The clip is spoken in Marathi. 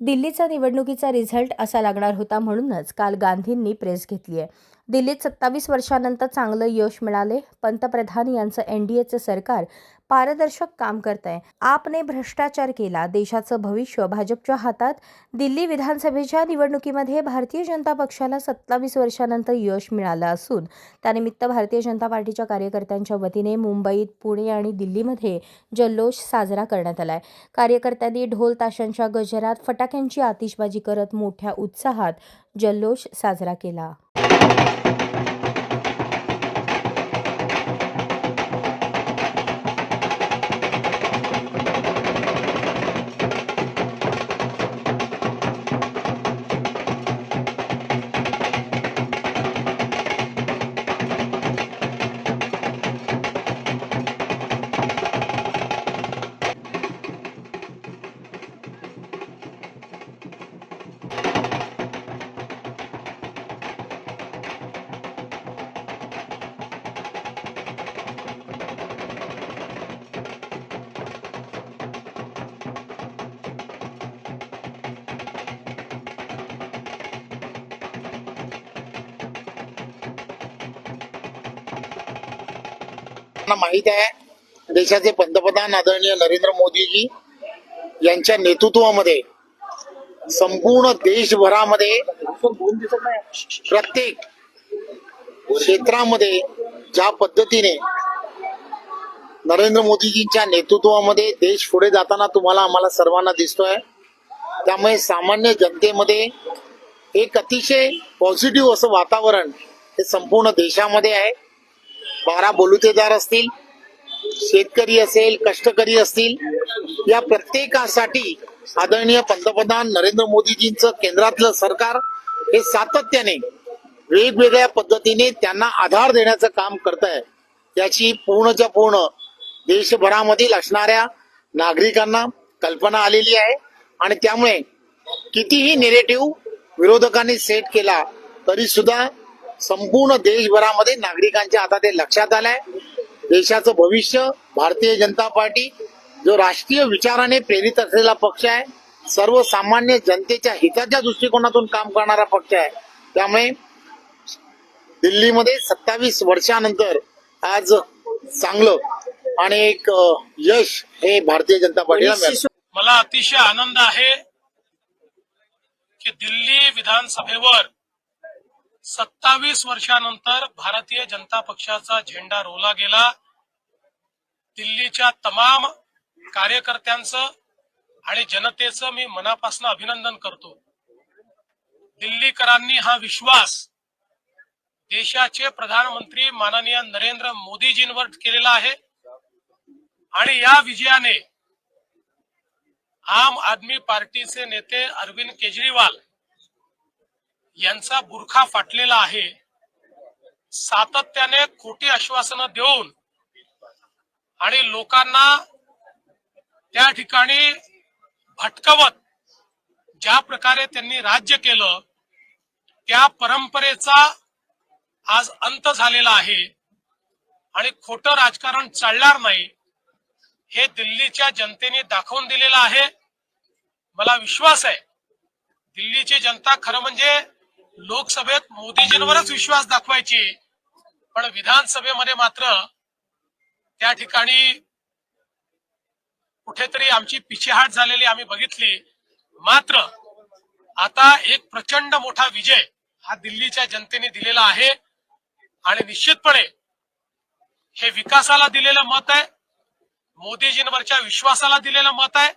दिल्लीचा निवडणुकीचा रिझल्ट असा लागणार होता म्हणूनच काल गांधींनी प्रेस घेतली आहे. दिल्लीत सत्तावीस वर्षानंतर चांगलं यश मिळाले. पंतप्रधान यांचं एन डी एचं सरकार पारदर्शक काम करत आहे आपने भ्रष्टाचार केला. देशाचं भविष्य भाजपच्या हातात. दिल्ली विधानसभेच्या निवडणुकीमध्ये भारतीय जनता पक्षाला सत्तावीस वर्षानंतर यश मिळालं असून त्यानिमित्त भारतीय जनता पार्टीच्या कार्यकर्त्यांच्या वतीने मुंबईत पुणे आणि दिल्लीमध्ये जल्लोष साजरा करण्यात आलाय. कार्यकर्त्यांनी ढोल ताशांच्या गजरात फटाक्यांची आतिषबाजी करत मोठ्या उत्साहात जल्लोष साजरा केला. आपल्याला माहीत आहे. देशाचे पंतप्रधान आदरणीय नरेंद्र मोदीजी यांच्या नेतृत्वामध्ये संपूर्ण देशभरामध्ये प्रत्येक क्षेत्रामध्ये ज्या पद्धतीने नरेंद्र मोदीजींच्या नेतृत्वामध्ये देश पुढे जाताना तुम्हाला आम्हाला सर्वांना दिसतोय. त्यामुळे सामान्य जनतेमध्ये एक अतिशय पॉझिटिव्ह असं वातावरण हे संपूर्ण देशामध्ये आहे. बारा बलुतेदार असतील शेतकरी असेल कष्टकरी असतील या प्रत्येकासाठी आदरणीय पंतप्रधान नरेंद्र मोदीजींचं केंद्रातलं सरकार हे सातत्याने वेगवेगळ्या पद्धतीने त्यांना आधार देण्याचं काम करत आहे त्याची पूर्णच्या पूर्ण देशभरामधील असणाऱ्या नागरिकांना कल्पना आलेली आहे आणि त्यामुळे कितीही निगेटिव्ह विरोधकांनी सेट केला तरी सुद्धा संपूर्ण देशभरामध्ये नागरिकांच्या आता ते लक्षात आलंय. देशाचं भविष्य भारतीय जनता पार्टी जो राष्ट्रीय विचाराने प्रेरित असलेला पक्ष आहे सर्वसामान्य जनतेच्या हिताच्या दृष्टिकोनातून काम करणारा पक्ष आहे. त्यामुळे दिल्लीमध्ये सत्तावीस वर्षानंतर आज चांगलं आणि एक यश हे भारतीय जनता पार्टीला मिळालं. मला अतिशय आनंद आहे की दिल्ली विधानसभेवर सत्तावीस वर्षानंतर भारतीय जनता पक्षाचा झेंडा रोवला गेला. दिल्लीच्या तमाम कार्यकर्त्यांचं आणि जनतेचं मी मनापासून अभिनंदन करतो. दिल्लीकरांनी हा विश्वास देशाचे प्रधानमंत्री माननीय नरेंद्र मोदीजींवर केलेला आहे. आणि या विजयाने आम आदमी पार्टीचे नेते अरविंद केजरीवाल यांचा बुरखा फाटलेला आहे. सातत्याने खोटी आश्वासनं देऊन आणि लोकांना त्या ठिकाणी भटकवत ज्या प्रकारे त्यांनी राज्य केलं त्या परंपरेचा आज अंत झालेला आहे. आणि खोटं राजकारण चालणार नाही हे दिल्लीच्या जनतेने दाखवून दिलेलं आहे. मला विश्वास आहे दिल्लीची जनता खरं म्हणजे लोकसभेत मोदीजींवरच विश्वास दाखवायची. पण विधानसभेमध्ये मात्र त्या ठिकाणी कुठेतरी आमची पिछेहाट झालेली आम्ही बघितली. मात्र आता एक प्रचंड मोठा विजय हा दिल्लीच्या जनतेने दिलेला आहे. आणि निश्चितपणे हे विकासाला दिलेलं मत आहे. मोदीजींवरच्या विश्वासाला दिलेलं मत आहे.